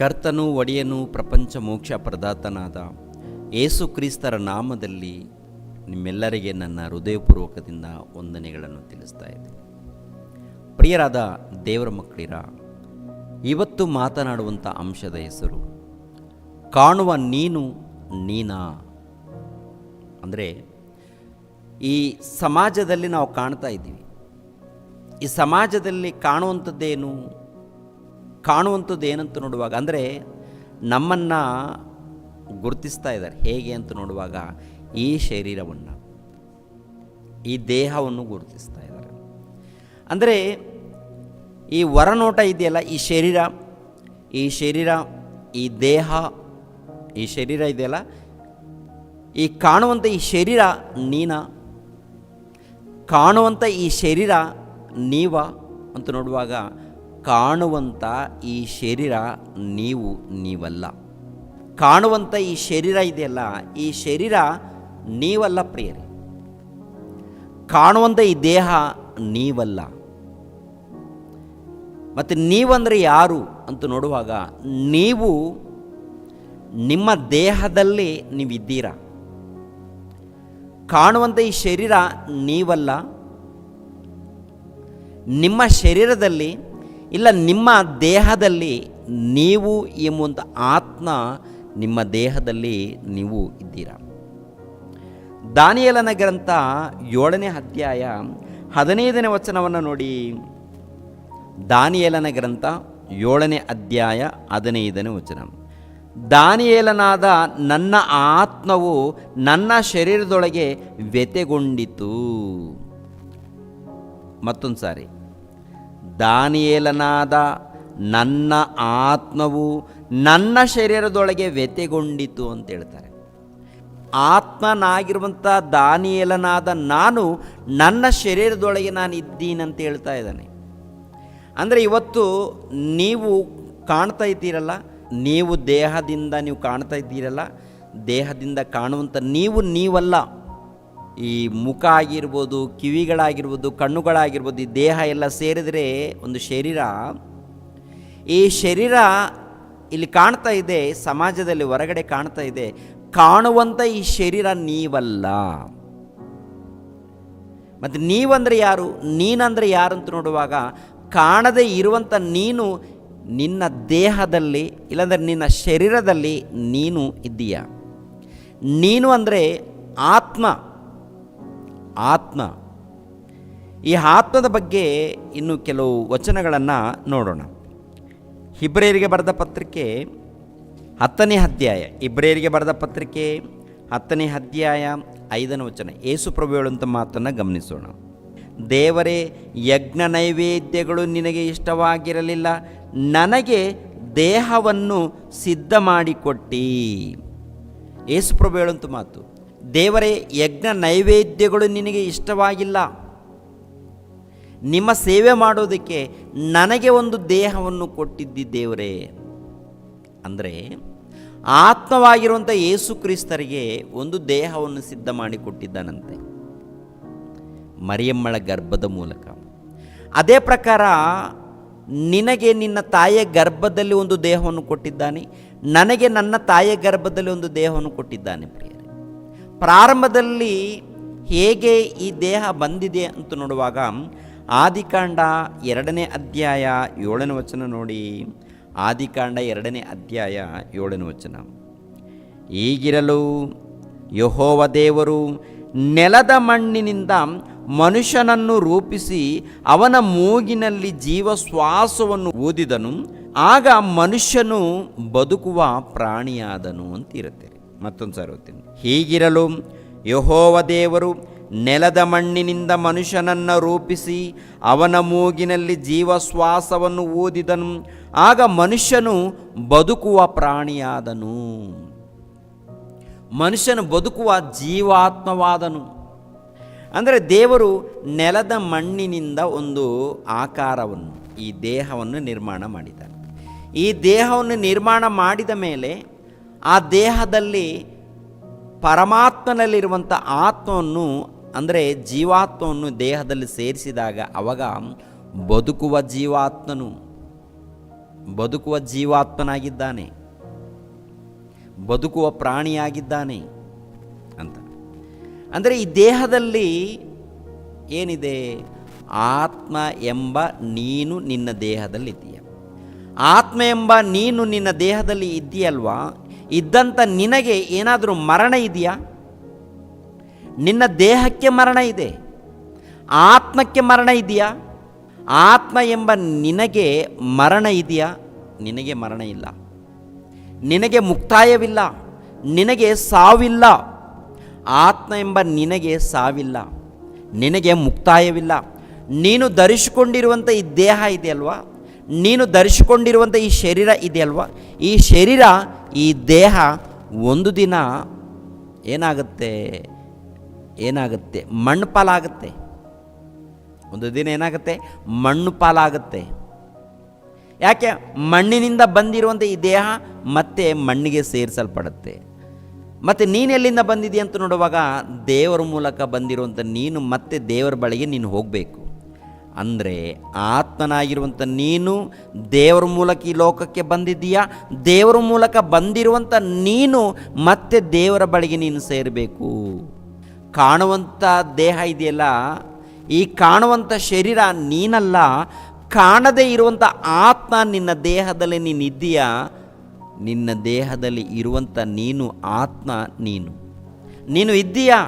ಕರ್ತನು ಒಡೆಯನು ಪ್ರಪಂಚ ಮೋಕ್ಷ ಪ್ರದಾತನಾದ ಏಸು ಕ್ರಿಸ್ತರ ನಾಮದಲ್ಲಿ ನಿಮ್ಮೆಲ್ಲರಿಗೆ ನನ್ನ ಹೃದಯಪೂರ್ವಕದಿಂದ ವಂದನೆಗಳನ್ನು ತಿಳಿಸ್ತಾ ಇದೆ ಪ್ರಿಯರಾದ ದೇವರ ಮಕ್ಕಳಿರ, ಇವತ್ತು ಮಾತನಾಡುವಂಥ ಅಂಶದ ಹೆಸರು, ಕಾಣುವ ನೀನು ನೀನಾ? ಅಂದರೆ ಈ ಸಮಾಜದಲ್ಲಿ ನಾವು ಕಾಣ್ತಾ ಇದ್ದೀವಿ. ಈ ಸಮಾಜದಲ್ಲಿ ಕಾಣುವಂಥದ್ದೇನು? ಕಾಣುವಂಥದ್ದು ಏನಂತ ನೋಡುವಾಗ, ಅಂದರೆ ನಮ್ಮನ್ನು ಗುರುತಿಸ್ತಾ ಇದ್ದಾರೆ. ಹೇಗೆ ಅಂತ ನೋಡುವಾಗ, ಈ ಶರೀರವನ್ನು, ಈ ದೇಹವನ್ನು ಗುರುತಿಸ್ತಾ ಇದ್ದಾರೆ. ಅಂದರೆ ಈ ಹೊರನೋಟ ಇದೆಯಲ್ಲ, ಈ ಶರೀರ ಈ ಶರೀರ, ಈ ದೇಹ, ಈ ಶರೀರ ಇದೆಯಲ್ಲ, ಈ ಕಾಣುವಂಥ ಈ ಶರೀರ ನೀನ, ಕಾಣುವಂಥ ಈ ಶರೀರ ನೀವ ಅಂತ ನೋಡುವಾಗ ಕಾಣುವಂಥ ಈ ಶರೀರ ನೀವು, ನೀವಲ್ಲ. ಕಾಣುವಂಥ ಈ ಶರೀರ ಇದೆಯಲ್ಲ, ಈ ಶರೀರ ನೀವಲ್ಲ ಪ್ರಿಯರಿ. ಕಾಣುವಂಥ ಈ ದೇಹ ನೀವಲ್ಲ. ಮತ್ತು ನೀವಂದರೆ ಯಾರು ಅಂತ ನೋಡುವಾಗ, ನೀವು ನಿಮ್ಮ ದೇಹದಲ್ಲಿ ನೀವಿದ್ದೀರಾ. ಕಾಣುವಂಥ ಈ ಶರೀರ ನೀವಲ್ಲ. ನಿಮ್ಮ ಶರೀರದಲ್ಲಿ ಇಲ್ಲ, ನಿಮ್ಮ ದೇಹದಲ್ಲಿ ನೀವು ಎಂಬುವಂಥ ಆತ್ಮ ನಿಮ್ಮ ದೇಹದಲ್ಲಿ ನೀವು ಇದ್ದೀರಾ? ದಾನಿಯಲನ ಗ್ರಂಥ ಏಳನೇ ಅಧ್ಯಾಯ ಹದಿನೈದನೇ ವಚನವನ್ನು ನೋಡಿ. ದಾನಿಯಲನ ಗ್ರಂಥ ಏಳನೇ ಅಧ್ಯಾಯ ಹದಿನೈದನೇ ವಚನ. ದಾನಿಯೇಲನಾದ ನನ್ನ ಆತ್ಮವು ನನ್ನ ಶರೀರದೊಳಗೆ ವ್ಯತೆಗೊಂಡಿತು ಮತ್ತೊಂದು ಸಾರಿ ದಾನಿಯೇಲನಾದ ನನ್ನ ಆತ್ಮವು ನನ್ನ ಶರೀರದೊಳಗೆ ವ್ಯತೆಗೊಂಡಿತು ಅಂತ ಹೇಳ್ತಾರೆ. ಆತ್ಮನಾಗಿರುವಂಥ ದಾನಿಯೇಲನಾದ ನಾನು ನನ್ನ ಶರೀರದೊಳಗೆ ನಾನು ಇದ್ದೀನಿ ಅಂತ ಹೇಳ್ತಾ ಇದ್ದಾನೆ. ಅಂದರೆ ಇವತ್ತು ನೀವು ಕಾಣ್ತಾ ಇದ್ದೀರಲ್ಲ, ನೀವು ದೇಹದಿಂದ ನೀವು ಕಾಣ್ತಾ ಇದ್ದೀರಲ್ಲ, ದೇಹದಿಂದ ಕಾಣುವಂಥ ನೀವು ನೀವಲ್ಲ. ಈ ಮುಖ ಆಗಿರ್ಬೋದು, ಕಿವಿಗಳಾಗಿರ್ಬೋದು, ಕಣ್ಣುಗಳಾಗಿರ್ಬೋದು, ಈ ದೇಹ ಎಲ್ಲ ಸೇರಿದರೆ ಒಂದು ಶರೀರ. ಈ ಶರೀರ ಇಲ್ಲಿ ಕಾಣ್ತಾ ಇದೆ, ಸಮಾಜದಲ್ಲಿ ಹೊರಗಡೆ ಕಾಣ್ತಾ ಇದೆ. ಕಾಣುವಂಥ ಈ ಶರೀರ ನೀವಲ್ಲ. ಮತ್ತು ನೀವಂದರೆ ಯಾರು? ನೀನಂದರೆ ಯಾರು ಅಂತ ನೋಡುವಾಗ ಕಾಣದೇ ಇರುವಂಥ ನೀನು ನಿನ್ನ ದೇಹದಲ್ಲಿ, ಇಲ್ಲಾಂದರೆ ನಿನ್ನ ಶರೀರದಲ್ಲಿ ನೀನು ಇದ್ದೀಯ. ನೀನು ಅಂದರೆ ಆತ್ಮ. ಆತ್ಮ. ಈ ಆತ್ಮದ ಬಗ್ಗೆ ಇನ್ನು ಕೆಲವು ವಚನಗಳನ್ನು ನೋಡೋಣ. ಇಬ್ರೇರಿಗೆ ಬರೆದ ಪತ್ರಿಕೆ ಹತ್ತನೇ ಅಧ್ಯಾಯ. ಇಬ್ರೇರಿಗೆ ಬರೆದ ಪತ್ರಿಕೆ ಹತ್ತನೇ ಅಧ್ಯಾಯ ಐದನೇ ವಚನ. ಏಸು ಪ್ರಭು ಹೇಳುವಂಥ ಮಾತನ್ನು ಗಮನಿಸೋಣ. ದೇವರೇ, ಯಜ್ಞ ನೈವೇದ್ಯಗಳು ನಿನಗೆ ಇಷ್ಟವಾಗಿರಲಿಲ್ಲ. ನನಗೆ ದೇಹವನ್ನು ಸಿದ್ಧ ಮಾಡಿಕೊಟ್ಟಿ ಏಸು ಪ್ರಭು ಹೇಳುವಂಥ ಮಾತು. ದೇವರೇ, ಯಜ್ಞ ನೈವೇದ್ಯಗಳು ನಿನಗೆ ಇಷ್ಟವಾಗಿಲ್ಲ. ನಿಮ್ಮ ಸೇವೆ ಮಾಡೋದಕ್ಕೆ ನನಗೆ ಒಂದು ದೇಹವನ್ನು ಕೊಟ್ಟಿದ್ದಿ ದೇವರೇ. ಅಂದರೆ, ಆತ್ಮವಾಗಿರುವಂಥ ಯೇಸು ಕ್ರಿಸ್ತರಿಗೆ ಒಂದು ದೇಹವನ್ನು ಸಿದ್ಧ ಮಾಡಿಕೊಟ್ಟಿದ್ದಾನಂತೆ ಮರಿಯಮ್ಮಳ ಗರ್ಭದ ಮೂಲಕ. ಅದೇ ಪ್ರಕಾರ, ನಿನಗೆ ನಿನ್ನ ತಾಯಿಯ ಗರ್ಭದಲ್ಲಿ ಒಂದು ದೇಹವನ್ನು ಕೊಟ್ಟಿದ್ದಾನೆ, ನನಗೆ ನನ್ನ ತಾಯಿಯ ಗರ್ಭದಲ್ಲಿ ಒಂದು ದೇಹವನ್ನು ಕೊಟ್ಟಿದ್ದಾನೆ ಪ್ರಿಯರೇ. ಪ್ರಾರಂಭದಲ್ಲಿ ಹೇಗೆ ಈ ದೇಹ ಬಂದಿದೆ ಅಂತ ನೋಡುವಾಗ ಆದಿಕಾಂಡ ಎರಡನೇ ಅಧ್ಯಾಯ ಏಳನೇ ವಚನ ನೋಡಿ. ಆದಿಕಾಂಡ ಎರಡನೇ ಅಧ್ಯಾಯ ಏಳನೇ ವಚನ. ಈಗಿರಲು ಯಹೋವ ದೇವರು ನೆಲದ ಮಣ್ಣಿನಿಂದ ಮನುಷ್ಯನನ್ನು ರೂಪಿಸಿ ಅವನ ಮೂಗಿನಲ್ಲಿ ಜೀವ ಶ್ವಾಸವನ್ನು ಊದಿದನು. ಆಗ ಮನುಷ್ಯನು ಬದುಕುವ ಪ್ರಾಣಿಯಾದನು ಅಂತಿರುತ್ತೆ. ಮತ್ತೊಂದು ಸಾರಿ ಓದ್ತೀನಿ. ಹೀಗಿರಲು ಯಹೋವ ದೇವರು ನೆಲದ ಮಣ್ಣಿನಿಂದ ಮನುಷ್ಯನನ್ನು ರೂಪಿಸಿ ಅವನ ಮೂಗಿನಲ್ಲಿ ಜೀವಶ್ವಾಸವನ್ನು ಊದಿದನು. ಆಗ ಮನುಷ್ಯನು ಬದುಕುವ ಪ್ರಾಣಿಯಾದನು. ಮನುಷ್ಯನು ಬದುಕುವ ಜೀವಾತ್ಮವಾದನು. ಅಂದರೆ ದೇವರು ನೆಲದ ಮಣ್ಣಿನಿಂದ ಒಂದು ಆಕಾರವನ್ನು, ಈ ದೇಹವನ್ನು ನಿರ್ಮಾಣ ಮಾಡಿದ್ದಾನೆ. ಈ ದೇಹವನ್ನು ನಿರ್ಮಾಣ ಮಾಡಿದ ಮೇಲೆ ಆ ದೇಹದಲ್ಲಿ ಪರಮಾತ್ಮನಲ್ಲಿರುವಂಥ ಆತ್ಮವನ್ನು, ಅಂದರೆ ಜೀವಾತ್ಮವನ್ನು ದೇಹದಲ್ಲಿ ಸೇರಿಸಿದಾಗ ಅವಾಗ ಬದುಕುವ ಜೀವಾತ್ಮನು, ಬದುಕುವ ಜೀವಾತ್ಮನಾಗಿದ್ದಾನೆ, ಬದುಕುವ ಪ್ರಾಣಿಯಾಗಿದ್ದಾನೆ ಅಂತ. ಅಂದರೆ ಈ ದೇಹದಲ್ಲಿ ಏನಿದೆ? ಆತ್ಮ ಎಂಬ ನೀನು ನಿನ್ನ ದೇಹದಲ್ಲಿದ್ದೀಯ. ಆತ್ಮ ಎಂಬ ನೀನು ನಿನ್ನ ದೇಹದಲ್ಲಿ ಇದ್ದೀಯಲ್ವಾ? ಇದ್ದಂಥ ನಿನಗೆ ಏನಾದರೂ ಮರಣ ಇದೆಯಾ? ನಿನ್ನ ದೇಹಕ್ಕೆ ಮರಣ ಇದೆ. ಆತ್ಮಕ್ಕೆ ಮರಣ ಇದೆಯಾ? ಆತ್ಮ ಎಂಬ ನಿನಗೆ ಮರಣ ಇದೆಯಾ? ನಿನಗೆ ಮರಣ ಇಲ್ಲ. ನಿನಗೆ ಮುಕ್ತಾಯವಿಲ್ಲ. ನಿನಗೆ ಸಾವಿಲ್ಲ. ಆತ್ಮ ಎಂಬ ನಿನಗೆ ಸಾವಿಲ್ಲ. ನಿನಗೆ ಮುಕ್ತಾಯವಿಲ್ಲ. ನೀನು ಧರಿಸಿಕೊಂಡಿರುವಂಥ ಈ ದೇಹ ಇದೆಯಲ್ವಾ? ನೀನು ಧರಿಸಿಕೊಂಡಿರುವಂಥ ಈ ಶರೀರ ಇದೆಯಲ್ವಾ? ಈ ಶರೀರ ಈ ದೇಹ ಒಂದು ದಿನ ಏನಾಗುತ್ತೆ? ಏನಾಗುತ್ತೆ? ಮಣ್ಣು ಪಾಲಾಗುತ್ತೆ. ಒಂದು ದಿನ ಏನಾಗುತ್ತೆ? ಮಣ್ಣು ಪಾಲಾಗುತ್ತೆ. ಯಾಕೆ? ಮಣ್ಣಿನಿಂದ ಬಂದಿರುವಂಥ ಈ ದೇಹ ಮತ್ತೆ ಮಣ್ಣಿಗೆ ಸೇರಿಸಲ್ಪಡುತ್ತೆ. ಮತ್ತು ನೀನು ಎಲ್ಲಿಂದ ಬಂದಿದ್ದೀಯ ಅಂತ ನೋಡುವಾಗ ದೇವರ ಮೂಲಕ ಬಂದಿರುವಂಥ ನೀನು ಮತ್ತೆ ದೇವರ ಬಳಿಗೆ ನೀನು ಹೋಗಬೇಕು. ಅಂದರೆ ಆತ್ಮನಾಗಿರುವಂಥ ನೀನು ದೇವರ ಮೂಲಕ ಈ ಲೋಕಕ್ಕೆ ಬಂದಿದ್ದೀಯಾ? ದೇವರ ಮೂಲಕ ಬಂದಿರುವಂಥ ನೀನು ಮತ್ತೆ ದೇವರ ಬಳಿಗೆ ನೀನು ಸೇರಬೇಕು. ಕಾಣುವಂಥ ದೇಹ ಇದೆಯಲ್ಲ, ಈ ಕಾಣುವಂಥ ಶರೀರ ನೀನಲ್ಲ, ಕಾಣದೇ ಇರುವಂಥ ಆತ್ಮ ನಿನ್ನ ದೇಹದಲ್ಲಿ ನೀನಿದ್ದೀಯಾ ನಿನ್ನ ದೇಹದಲ್ಲಿ ಇರುವಂಥ ನೀನು ಆತ್ಮ ನೀನು. ನೀನು ಇದ್ದೀಯಾ?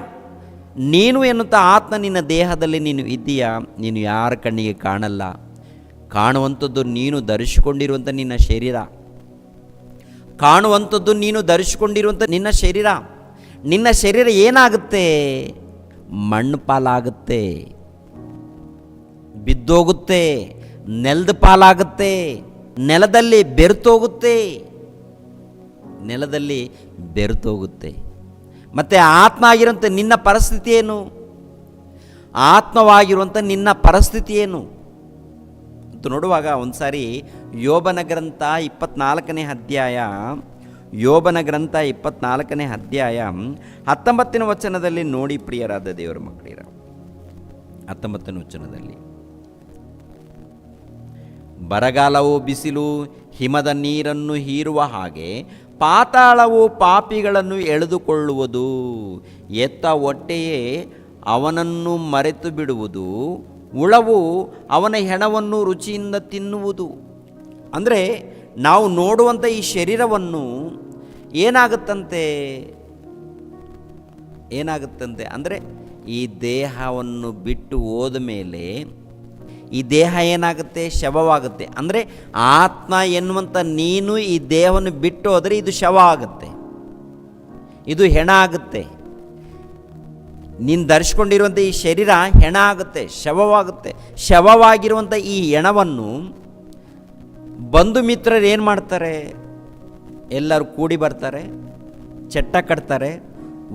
ನೀನು ಎನ್ನುತ್ತಾ ಆತ್ಮ ನಿನ್ನ ದೇಹದಲ್ಲಿ ನೀನು ಇದ್ದೀಯಾ? ನೀನು ಯಾರ ಕಣ್ಣಿಗೆ ಕಾಣಲ್ಲ? ಕಾಣುವಂಥದ್ದು ನೀನು ಧರಿಸಿಕೊಂಡಿರುವಂಥ ನಿನ್ನ ಶರೀರ. ಕಾಣುವಂಥದ್ದು ನೀನು ಧರಿಸಿಕೊಂಡಿರುವಂಥ ನಿನ್ನ ಶರೀರ. ನಿನ್ನ ಶರೀರ ಏನಾಗುತ್ತೆ? ಮಣ್ಣು ಪಾಲಾಗುತ್ತೆ. ಬಿದ್ದೋಗುತ್ತೆ. ನೆಲದ ಪಾಲಾಗುತ್ತೆ. ನೆಲದಲ್ಲಿ ಬೆರೆತೋಗುತ್ತೆ. ನೆಲದಲ್ಲಿ ಬೆರೆತೋಗುತ್ತೆ. ಮತ್ತು ಆತ್ಮ ಆಗಿರುವಂಥ ನಿನ್ನ ಪರಿಸ್ಥಿತಿ ಏನು? ಆತ್ಮವಾಗಿರುವಂಥ ನಿನ್ನ ಪರಿಸ್ಥಿತಿ ಏನು? ಅಂತ ನೋಡುವಾಗ ಒಂದು ಸಾರಿ ಯೋಬನ ಗ್ರಂಥ ಇಪ್ಪತ್ನಾಲ್ಕನೇ ಅಧ್ಯಾಯ, ಯೋಬನ ಗ್ರಂಥ ಇಪ್ಪತ್ನಾಲ್ಕನೇ ಅಧ್ಯಾಯ, ಹತ್ತೊಂಬತ್ತನೇ ವಚನದಲ್ಲಿ ನೋಡಿ ಪ್ರಿಯರಾದ ದೇವರ ಮಕ್ಕಳಿರ ಹತ್ತೊಂಬತ್ತನೇ ವಚನದಲ್ಲಿ. ಬರಗಾಲವು ಬಿಸಿಲು ಹಿಮದ ನೀರನ್ನು ಹೀರುವ ಹಾಗೆ ಪಾತಾಳವು ಪಾಪಿಗಳನ್ನು ಎಳೆದುಕೊಳ್ಳುವುದು, ಎತ್ತ ಹೊಟ್ಟೆಯೇ ಅವನನ್ನು ಮರೆತು ಬಿಡುವುದು ಉಳವು ಅವನ ಹೆಣವನ್ನು ರುಚಿಯಿಂದ ತಿನ್ನುವುದು. ಅಂದರೆ ನಾವು ನೋಡುವಂಥ ಈ ಶರೀರವನ್ನು ಏನಾಗುತ್ತಂತೆ? ಏನಾಗುತ್ತಂತೆ? ಅಂದರೆ ಈ ದೇಹವನ್ನು ಬಿಟ್ಟು ಹೋದ ಮೇಲೆ ಈ ದೇಹ ಏನಾಗುತ್ತೆ? ಶವವಾಗುತ್ತೆ. ಅಂದರೆ ಆತ್ಮ ಎನ್ನುವಂಥ ನೀನು ಈ ದೇಹವನ್ನು ಬಿಟ್ಟು ಹೋದರೆ ಇದು ಶವ ಆಗುತ್ತೆ. ಇದು ಹೆಣ ಆಗುತ್ತೆ. ನೀನು ಧರಿಸ್ಕೊಂಡಿರುವಂಥ ಈ ಶರೀರ ಹೆಣ ಆಗುತ್ತೆ, ಶವವಾಗುತ್ತೆ. ಶವವಾಗಿರುವಂಥ ಈ ಹೆಣವನ್ನು ಬಂಧು ಮಿತ್ರರು ಏನು ಮಾಡ್ತಾರೆ? ಎಲ್ಲರೂ ಕೂಡಿ ಬರ್ತಾರೆ, ಚಟ್ಟ ಕಟ್ತಾರೆ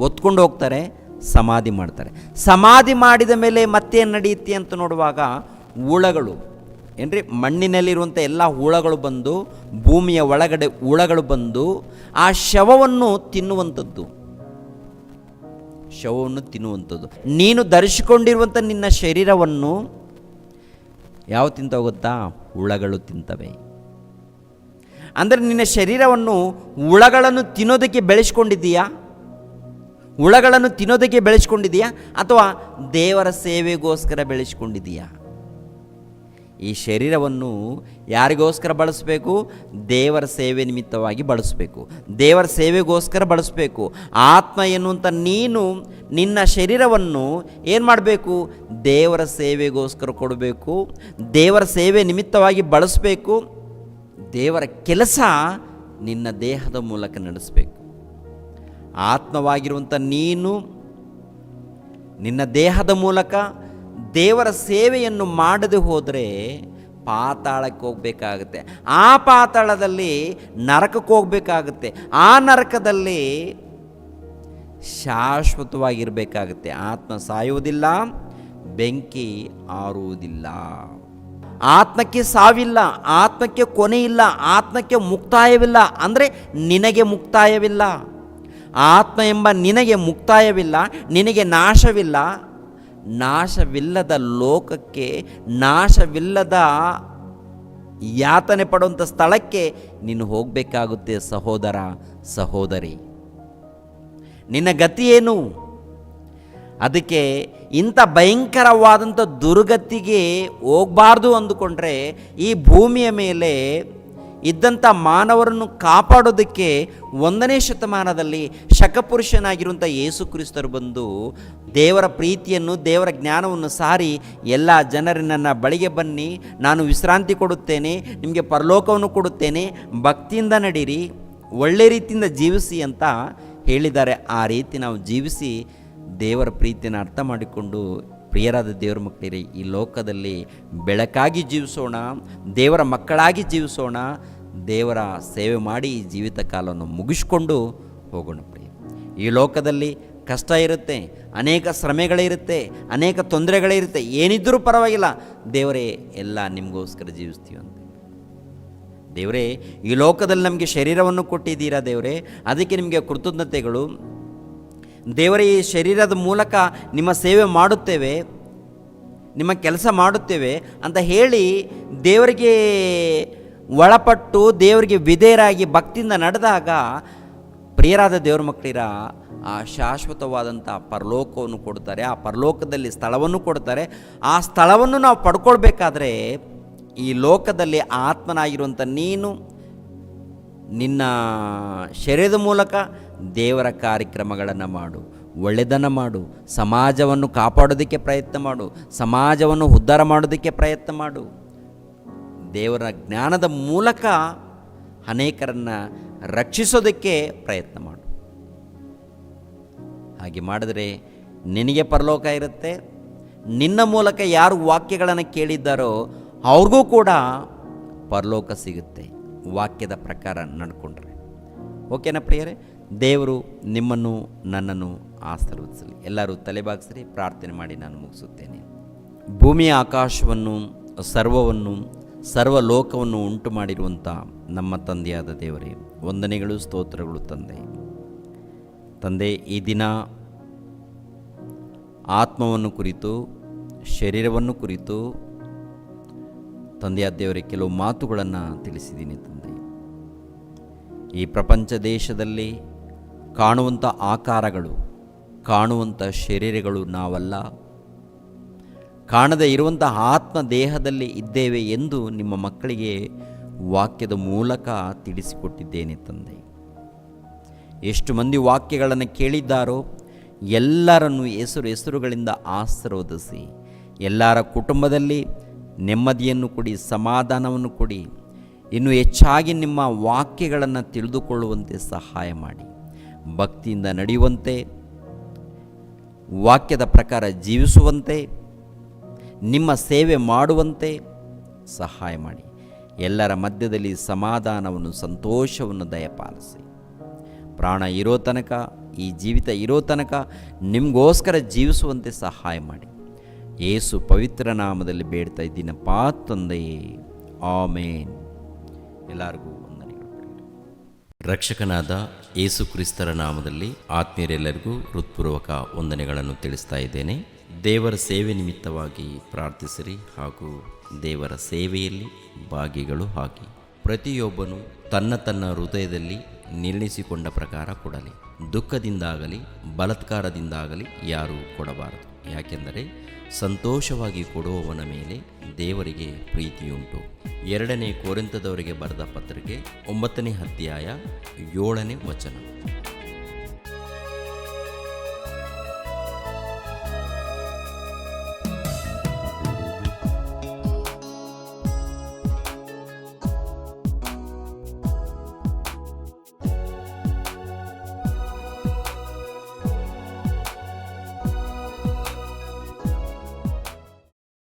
ಒತ್ಕೊಂಡು ಹೋಗ್ತಾರೆ, ಸಮಾಧಿ ಮಾಡ್ತಾರೆ. ಸಮಾಧಿ ಮಾಡಿದ ಮೇಲೆ ಮತ್ತೇನು ನಡೆಯುತ್ತೆ ಅಂತ ನೋಡುವಾಗ ಹುಳಗಳು, ಏನ್ರಿ? ಮಣ್ಣಿನಲ್ಲಿರುವಂಥ ಎಲ್ಲ ಹುಳಗಳು ಬಂದು, ಭೂಮಿಯ ಒಳಗಡೆ ಹುಳಗಳು ಬಂದು, ಆ ಶವವನ್ನು ತಿನ್ನುವಂಥದ್ದು. ಶವವನ್ನು ತಿನ್ನುವಂಥದ್ದು. ನೀನು ಧರಿಸಿಕೊಂಡಿರುವಂಥ ನಿನ್ನ ಶರೀರವನ್ನು ಯಾವ ತಿಂತ ಗೊತ್ತಾ? ಹುಳಗಳು ತಿಂತವೆ. ಅಂದರೆ ನಿನ್ನ ಶರೀರವನ್ನು ಹುಳಗಳನ್ನು ತಿನ್ನೋದಕ್ಕೆ ಬೆಳೆಸ್ಕೊಂಡಿದ್ದೀಯಾ? ಹುಳಗಳನ್ನು ತಿನ್ನೋದಕ್ಕೆ ಬೆಳೆಸ್ಕೊಂಡಿದೀಯಾ ಅಥವಾ ದೇವರ ಸೇವೆಗೋಸ್ಕರ ಬೆಳೆಸ್ಕೊಂಡಿದೆಯಾ ಈ ಶರೀರವನ್ನು ಯಾರಿಗೋಸ್ಕರ ಬಳಸಬೇಕು? ದೇವರ ಸೇವೆ ನಿಮಿತ್ತವಾಗಿ ಬಳಸಬೇಕು. ದೇವರ ಸೇವೆಗೋಸ್ಕರ ಬಳಸಬೇಕು. ಆತ್ಮ ಎನ್ನುವಂಥ ನೀನು ನಿನ್ನ ಶರೀರವನ್ನು ಏನು ಮಾಡಬೇಕು? ದೇವರ ಸೇವೆಗೋಸ್ಕರ ಕೊಡಬೇಕು. ದೇವರ ಸೇವೆ ನಿಮಿತ್ತವಾಗಿ ಬಳಸಬೇಕು. ದೇವರ ಕೆಲಸ ನಿನ್ನ ದೇಹದ ಮೂಲಕ ನಡೆಸಬೇಕು. ಆತ್ಮವಾಗಿರುವಂಥ ನೀನು ನಿನ್ನ ದೇಹದ ಮೂಲಕ ದೇವರ ಸೇವೆಯನ್ನು ಮಾಡದೆ ಹೋದರೆ ಪಾತಾಳಕ್ಕೆ ಹೋಗಬೇಕಾಗುತ್ತೆ. ಆ ಪಾತಾಳದಲ್ಲಿ ನರಕಕ್ಕೆ ಹೋಗಬೇಕಾಗುತ್ತೆ. ಆ ನರಕದಲ್ಲಿ ಶಾಶ್ವತವಾಗಿರಬೇಕಾಗುತ್ತೆ. ಆತ್ಮ ಸಾಯುವುದಿಲ್ಲ, ಬೆಂಕಿ ಆರುವುದಿಲ್ಲ. ಆತ್ಮಕ್ಕೆ ಸಾವಿಲ್ಲ, ಆತ್ಮಕ್ಕೆ ಕೊನೆ ಇಲ್ಲ, ಆತ್ಮಕ್ಕೆ ಮುಕ್ತಾಯವಿಲ್ಲ ಅಂದರೆ ನಿನಗೆ ಮುಕ್ತಾಯವಿಲ್ಲ. ಆತ್ಮ ಎಂಬ ನಿನಗೆ ಮುಕ್ತಾಯವಿಲ್ಲ, ನಿನಗೆ ನಾಶವಿಲ್ಲ ನಾಶವಿಲ್ಲದ ಲೋಕಕ್ಕೆ, ನಾಶವಿಲ್ಲದ ಯಾತನೆ ಪಡುವಂಥ ಸ್ಥಳಕ್ಕೆ ನೀನು ಹೋಗಬೇಕಾಗುತ್ತೆ ಸಹೋದರ, ಸಹೋದರಿ. ನಿನ್ನ ಗತಿಯೇನು ಅದಕ್ಕೆ ಇಂಥ ಭಯಂಕರವಾದಂಥ ದುರ್ಗತಿಗೆ ಹೋಗಬಾರ್ದು ಅಂದುಕೊಂಡ್ರೆ ಈ ಭೂಮಿಯ ಮೇಲೆ ಇದ್ದಂಥ ಮಾನವರನ್ನು ಕಾಪಾಡೋದಕ್ಕೆ ಒಂದನೇ ಶತಮಾನದಲ್ಲಿ ಶಕಪುರುಷನಾಗಿರುವಂಥ ಯೇಸು ಕ್ರಿಸ್ತರು ಬಂದು ದೇವರ ಪ್ರೀತಿಯನ್ನು, ದೇವರ ಜ್ಞಾನವನ್ನು ಸಾರಿ ಎಲ್ಲ ಜನರು ನನ್ನ ಬಳಿಗೆ ಬನ್ನಿ, ನಾನು ವಿಶ್ರಾಂತಿ ಕೊಡುತ್ತೇನೆ, ನಿಮಗೆ ಪರಲೋಕವನ್ನು ಕೊಡುತ್ತೇನೆ, ಭಕ್ತಿಯಿಂದ ನಡೀರಿ, ಒಳ್ಳೆ ರೀತಿಯಿಂದ ಜೀವಿಸಿ ಅಂತ ಹೇಳಿದ್ದಾರೆ. ಆ ರೀತಿ ನಾವು ಜೀವಿಸಿ ದೇವರ ಪ್ರೀತಿಯನ್ನು ಅರ್ಥ ಮಾಡಿಕೊಂಡು ಪ್ರಿಯರಾದ ದೇವರ ಮಕ್ಕಳಿರಿ, ಈ ಲೋಕದಲ್ಲಿ ಬೆಳಕಾಗಿ ಜೀವಿಸೋಣ, ದೇವರ ಮಕ್ಕಳಾಗಿ ಜೀವಿಸೋಣ, ದೇವರ ಸೇವೆ ಮಾಡಿ ಈ ಜೀವಿತ ಕಾಲವನ್ನು ಮುಗಿಸ್ಕೊಂಡು ಹೋಗೋಣ ಪ್ರಿಯ ಈ ಲೋಕದಲ್ಲಿ ಕಷ್ಟ ಇರುತ್ತೆ, ಅನೇಕ ಶ್ರಮೆಗಳಿರುತ್ತೆ, ಅನೇಕ ತೊಂದರೆಗಳಿರುತ್ತೆ ಏನಿದ್ದರೂ ಪರವಾಗಿಲ್ಲ. ದೇವರೇ, ಎಲ್ಲ ನಿಮಗೋಸ್ಕರ ಜೀವಿಸ್ತೀವಿ ಅಂತ. ದೇವರೇ, ಈ ಲೋಕದಲ್ಲಿ ನಮಗೆ ಶರೀರವನ್ನು ಕೊಟ್ಟಿದ್ದೀರಾ ದೇವರೇ? ಅದಕ್ಕೆ ನಿಮಗೆ ಕೃತಜ್ಞತೆಗಳು. ದೇವರೇ, ಈ ಶರೀರದ ಮೂಲಕ ನಿಮ್ಮ ಸೇವೆ ಮಾಡುತ್ತೇವೆ, ನಿಮ್ಮ ಕೆಲಸ ಮಾಡುತ್ತೇವೆ ಅಂತ ಹೇಳಿ ದೇವರಿಗೆ ಒಳಪಟ್ಟು ದೇವರಿಗೆ ವಿಧೇಯರಾಗಿ ಭಕ್ತಿಯಿಂದ ನಡೆದಾಗ ಪ್ರಿಯರಾದ ದೇವರ ಮಕ್ಕಳಿರ, ಆ ಶಾಶ್ವತವಾದಂಥ ಪರಲೋಕವನ್ನು ಕೊಡ್ತಾರೆ ಆ ಪರಲೋಕದಲ್ಲಿ ಸ್ಥಳವನ್ನು ಕೊಡ್ತಾರೆ ಆ ಸ್ಥಳವನ್ನು ನಾವು ಪಡ್ಕೊಳ್ಬೇಕಾದ್ರೆ ಈ ಲೋಕದಲ್ಲಿ ಆತ್ಮನಾಗಿರುವಂಥ ನೀನು, ನಿನ್ನ ಶರೀರದ ಮೂಲಕ ದೇವರ ಕಾರ್ಯಕ್ರಮಗಳನ್ನು ಮಾಡು ಒಳ್ಳೆಯದನ್ನು ಮಾಡು, ಸಮಾಜವನ್ನು ಕಾಪಾಡೋದಕ್ಕೆ ಪ್ರಯತ್ನ ಮಾಡು, ಸಮಾಜವನ್ನು ಉದ್ಧಾರ ಮಾಡೋದಕ್ಕೆ ಪ್ರಯತ್ನ ಮಾಡು. ದೇವರ ಜ್ಞಾನದ ಮೂಲಕ ಅನೇಕರನ್ನು ರಕ್ಷಿಸೋದಕ್ಕೆ ಪ್ರಯತ್ನ ಮಾಡು. ಹಾಗೆ ಮಾಡಿದರೆ ನಿನಗೆ ಪರಲೋಕ ಇರುತ್ತೆ. ನಿನ್ನ ಮೂಲಕ ಯಾರು ವಾಕ್ಯಗಳನ್ನು ಕೇಳಿದ್ದಾರೋ ಅವ್ರಿಗೂ ಕೂಡ ಪರಲೋಕ ಸಿಗುತ್ತೆ. ವಾಕ್ಯದ ಪ್ರಕಾರ ನಡ್ಕೊಂಡ್ರೆ. ಓಕೆನಾ ಪ್ರಿಯರೇ? ದೇವರು ನಿಮ್ಮನ್ನು, ನನ್ನನ್ನು ಆಶೀರ್ವದಿಸಲಿ. ಎಲ್ಲರೂ ತಲೆಬಾಗಿಸ್ರಿ, ಪ್ರಾರ್ಥನೆ ಮಾಡಿ ನಾನು ಮುಗಿಸುತ್ತೇನೆ. ಭೂಮಿಯ ಆಕಾಶವನ್ನು, ಸರ್ವವನ್ನು ಸರ್ವ ಲೋಕವನ್ನು ಉಂಟು ಮಾಡಿರುವಂಥ ನಮ್ಮ ತಂದೆಯಾದ ದೇವರೇ, ವಂದನೆಗಳು, ಸ್ತೋತ್ರಗಳು ತಂದೆ. ತಂದೆ, ಈ ದಿನ ಆತ್ಮವನ್ನು ಕುರಿತು, ಶರೀರವನ್ನು ಕುರಿತು ತಂದೆಯಾದ ದೇವರೇ, ಕೆಲವು ಮಾತುಗಳನ್ನು ತಿಳಿಸಿದ್ದೀನಿ ತಂದೆ. ಈ ಪ್ರಪಂಚ ದೇಶದಲ್ಲಿ ಕಾಣುವಂಥ ಆಕಾರಗಳು, ಕಾಣುವಂಥ ಶರೀರಗಳು ನಾವಲ್ಲ. ಕಾಣದೇ ಇರುವಂಥ ಆತ್ಮ ದೇಹದಲ್ಲಿ ಇದ್ದೇವೆ ಎಂದು ನಿಮ್ಮ ಮಕ್ಕಳಿಗೆ ವಾಕ್ಯದ ಮೂಲಕ ತಿಳಿಸಿಕೊಟ್ಟಿದ್ದೇನೆ ತಂದೆ. ಎಷ್ಟು ಮಂದಿ ವಾಕ್ಯಗಳನ್ನು ಕೇಳಿದ್ದಾರೋ ಎಲ್ಲರನ್ನು ಹೆಸರು ಹೆಸರುಗಳಿಂದ ಆಶೀರ್ವದಿಸಿ, ಎಲ್ಲರ ಕುಟುಂಬದಲ್ಲಿ ನೆಮ್ಮದಿಯನ್ನು ಕೊಡಿ, ಸಮಾಧಾನವನ್ನು ಕೊಡಿ, ಇನ್ನು ಹೆಚ್ಚಾಗಿ ನಿಮ್ಮ ವಾಕ್ಯಗಳನ್ನು ತಿಳಿದುಕೊಳ್ಳುವಂತೆ ಸಹಾಯ ಮಾಡಿ. ಭಕ್ತಿಯಿಂದ ನಡೆಯುವಂತೆ, ವಾಕ್ಯದ ಪ್ರಕಾರ ಜೀವಿಸುವಂತೆ, ನಿಮ್ಮ ಸೇವೆ ಮಾಡುವಂತೆ ಸಹಾಯ ಮಾಡಿ. ಎಲ್ಲರ ಮಧ್ಯದಲ್ಲಿ ಸಮಾಧಾನವನ್ನು, ಸಂತೋಷವನ್ನು ದಯಪಾಲಿಸಿ. ಪ್ರಾಣ ಇರೋ ತನಕ, ಈ ಜೀವಿತ ಇರೋ ತನಕ ನಿಮಗೋಸ್ಕರ ಜೀವಿಸುವಂತೆ ಸಹಾಯ ಮಾಡಿ. ಏಸು ಪವಿತ್ರ ನಾಮದಲ್ಲಿ ಬೇಡ್ತಾ ಇದ್ದೀನಪ್ಪ ತಂದೆಯೇ. ಆಮೇನ್. ಎಲ್ಲರಿಗೂ ರಕ್ಷಕನಾದ ಏಸು ಕ್ರಿಸ್ತರ ನಾಮದಲ್ಲಿ ಆತ್ಮೀಯರೆಲ್ಲರಿಗೂ ಹೃತ್ಪೂರ್ವಕ ವಂದನೆಗಳನ್ನು ತಿಳಿಸ್ತಾ ಇದ್ದೇನೆ. ದೇವರ ಸೇವೆ ನಿಮಿತ್ತವಾಗಿ ಪ್ರಾರ್ಥಿಸಿರಿ ಹಾಗೂ ದೇವರ ಸೇವೆಯಲ್ಲಿ ಭಾಗಿಗಳು ಹಾಕಿ ಪ್ರತಿಯೊಬ್ಬನು ತನ್ನ ತನ್ನ ಹೃದಯದಲ್ಲಿ ನಿರ್ಣಯಿಸಿಕೊಂಡ ಪ್ರಕಾರ ಕೊಡಲಿ. ದುಃಖದಿಂದಾಗಲಿ, ಬಲತ್ಕಾರದಿಂದಾಗಲಿ ಯಾರೂ ಕೊಡಬಾರದು. ಯಾಕೆಂದರೆ ಸಂತೋಷವಾಗಿ ಕೊಡುವವನ ಮೇಲೆ ದೇವರಿಗೆ ಪ್ರೀತಿಯುಂಟು. ಎರಡನೇ ಕೋರಿಂತದವರಿಗೆ ಬರೆದ ಪತ್ರಿಕೆ ಒಂಬತ್ತನೇ ಅಧ್ಯಾಯ ಏಳನೇ ವಚನ.